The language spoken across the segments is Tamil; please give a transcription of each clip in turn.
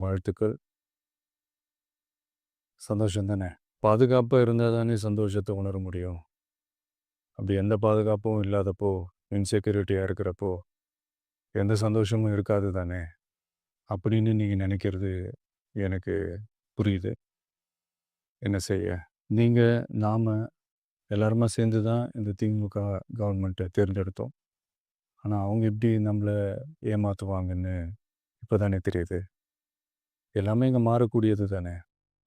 வாழ்த்துக்கள். சந்தோஷம் தானே! பாதுகாப்பா இருந்தா தானே சந்தோஷத்த உணர முடியும். அப்படி எந்த பாதுகாப்பும் இல்லாதப்போ, இன்செக்யூரிட்டியா இருக்கிறப்போ, எந்த சந்தோஷமும் இருக்காது தானே! அப்படின்னு நீங்க நினைக்கிறது எனக்கு புரியுது. என்ன செய்ய? நீங்க, நாம எல்லாருமா சேர்ந்து தான் இந்த திமுக கவர்மெண்ட்ட தேர்ந்தெடுத்தோம். ஆனா, அவங்க எப்படி நம்மள ஏமாத்துவாங்கன்னு இப்ப தானே தெரியுது. எல்லாமே இங்கே மாறக்கூடியது தானே!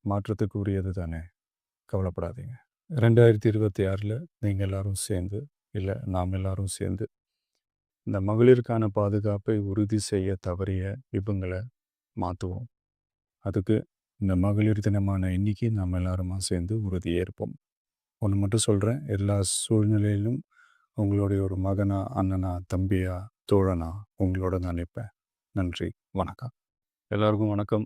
மாற்றத்துக்கு உரியது தானே! கவலைப்படாதீங்க. ரெண்டாயிரத்தி இருபத்தி ஆறில் நீங்கள் எல்லாரும் சேர்ந்து, இல்லை நாம் எல்லாரும் சேர்ந்து, இந்த மகளிருக்கான பாதுகாப்பை உறுதி செய்ய தவறிய விபங்களை மாற்றுவோம் அதுக்கு இந்த மகளிர் தினமான இன்னைக்கு நாம் எல்லாருமா சேர்ந்து உறுதியேற்போம். ஒன்று மட்டும் சொல்கிறேன் எல்லா சூழ்நிலையிலும் உங்களுடைய ஒரு மகனா, அண்ணனா, தம்பியா, தோழனா உங்களோட நான் நிப்பேன். நன்றி. வணக்கம். எல்லாருக்கும் வணக்கம்.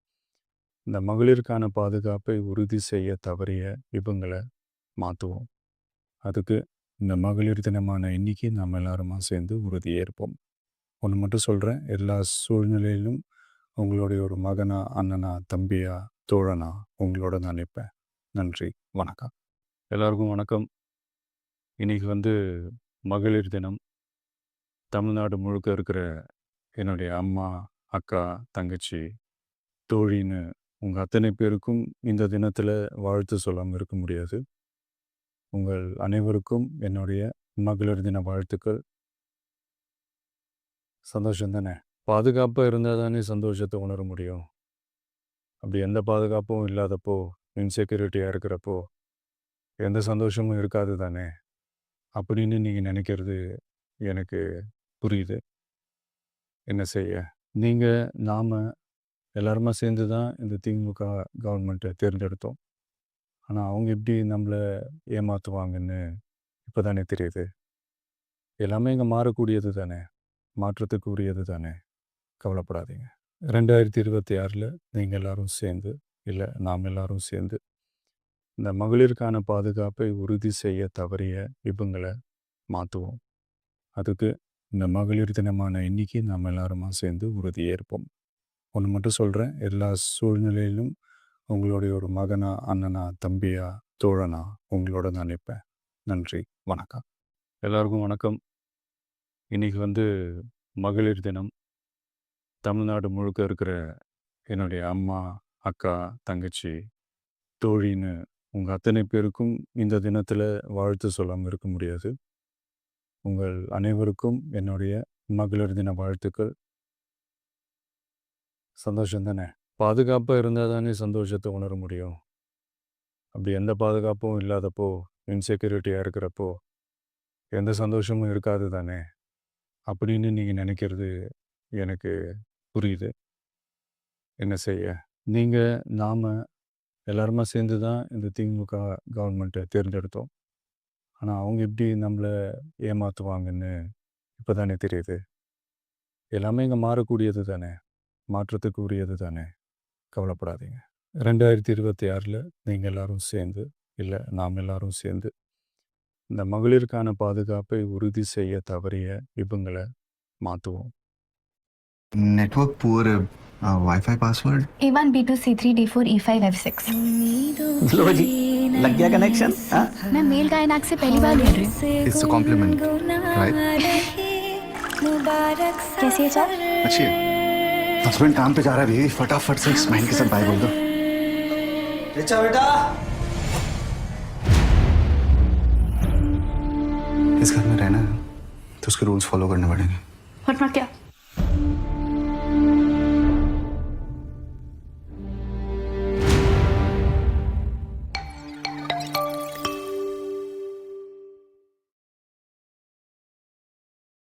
இந்த மகளிருக்கான பாதுகாப்பை உறுதி செய்ய தவறிய விபங்களை மாற்றுவோம் அதுக்கு இந்த மகளிர் தினமான இன்னைக்கு நம்ம எல்லாருமா சேர்ந்து உறுதியேற்போம். ஒன்று மட்டும் சொல்கிறேன் எல்லா சூழ்நிலையிலும் உங்களுடைய ஒரு மகனா, அண்ணனா, தம்பியா, தோழனா உங்களோட நான் நினைப்பேன் நன்றி. வணக்கம். எல்லாருக்கும் வணக்கம். இன்றைக்கி வந்து மகளிர் தினம். தமிழ்நாடு முழுக்க இருக்கிற என்னுடைய அம்மா, அக்கா, தங்கச்சி, தோழின்னு உங்கள் அத்தனை பேருக்கும் இந்த தினத்தில் வாழ்த்து சொல்லாமல் இருக்க முடியாது. உங்கள் அனைவருக்கும் என்னுடைய மகளிர் தின வாழ்த்துக்கள். சந்தோஷம் தானே! இருந்தால் தானே சந்தோஷத்தை உணர முடியும். அப்படி எந்த பாதுகாப்பும் இல்லாதப்போ, இன்செக்யூரிட்டியாக இருக்கிறப்போ, எந்த சந்தோஷமும் இருக்காது தானே! அப்படின்னு நீங்கள் நினைக்கிறது எனக்கு புரியுது. என்ன செய்ய? நீங்கள் நாம் எல்லாருமா சேர்ந்து தான் இந்த திமுக கவர்மெண்ட்டை தேர்ந்தெடுத்தோம். ஆனால் அவங்க எப்படி நம்மளை ஏமாற்றுவாங்கன்னு இப்போ தானே தெரியுது. எல்லாமே இங்கே மாறக்கூடியது தானே! மாற்றத்துக்கு உரியது தானே! கவலைப்படாதீங்க. ரெண்டாயிரத்தி இருபத்தி ஆறில் நீங்கள் எல்லாரும் சேர்ந்து, இல்லை நாம் எல்லாரும் சேர்ந்து, இந்த மகளிருக்கான பாதுகாப்பை உறுதி செய்ய தவறிய விபங்களை மாற்றுவோம் அதுக்கு இந்த மகளிர் தினமான இன்னைக்கு நாம் எல்லாருமா சேர்ந்து உறுதியேற்போம். ஒன்று மட்டும் சொல்கிறேன் எல்லா சூழ்நிலையிலும் உங்களுடைய ஒரு மகனா, அண்ணனா, தம்பியா, தோழனா உங்களோட நான் நிப்பேன். நன்றி. வணக்கம். எல்லாருக்கும் வணக்கம். இன்னைக்கு வந்து மகளிர் தினம். தமிழ்நாடு முழுக்க இருக்கிற என்னுடைய அம்மா, அக்கா, தங்கச்சி, தோழின்னு உங்கள் அத்தனை பேருக்கும் இந்த தினத்தில் வாழ்த்து சொல்லாமல் இருக்க முடியாது. உங்கள் அனைவருக்கும் என்னுடைய மகளிர் தின வாழ்த்துக்கள். சந்தோஷம் தானே! பாதுகாப்பாக இருந்தால் தானே சந்தோஷத்தை உணர முடியும். அப்படி எந்த பாதுகாப்பும் இல்லாதப்போ, இன்செக்யூரிட்டியாக இருக்கிறப்போ, எந்த சந்தோஷமும் இருக்காது தானே! அப்படின்னு நீங்கள் நினைக்கிறது எனக்கு புரியுது. என்ன செய்ய? நீங்கள் நாம் எல்லாருமா சேர்ந்து தான் இந்த திமுக கவர்மெண்ட்டை தேர்ந்தெடுத்தோம். ஆனால் அவங்க எப்படி நம்மளை ஏமாற்றுவாங்கன்னு இப்போ தானே தெரியுது. எல்லாமே இங்கே மாறக்கூடியது தானே! மாற்றத்துக்கு உரியது தானே! கவலைப்படாதீங்க. 2026ல நீங்க எல்லாரும் சேர்ந்து, இல்ல நாம் எல்லாரும் சேர்ந்து, இந்த மகளிருக்கான பாதுகாப்பை உறுதி செய்ய தவறிய இவங்கள மாத்துவோம். Network poor WiFi password A1, B2, C3, D4, E5, F6 लो जी लग गया कनेक्शन हाँ? मैं मेल गायनाक से पहली बार मिल रही हूँ इट्स अ कॉम्प्लीमेंट राइट कैसी है चाय अच्छी है हस्बैंड काम पे जा रहा है भी फटाफट से इस महीने के साथ बाय बोल दो। रिचा बेटा। इस घर में रहना है तो उसके रूल्स फॉलो करने पड़ेंगे। वरना क्या?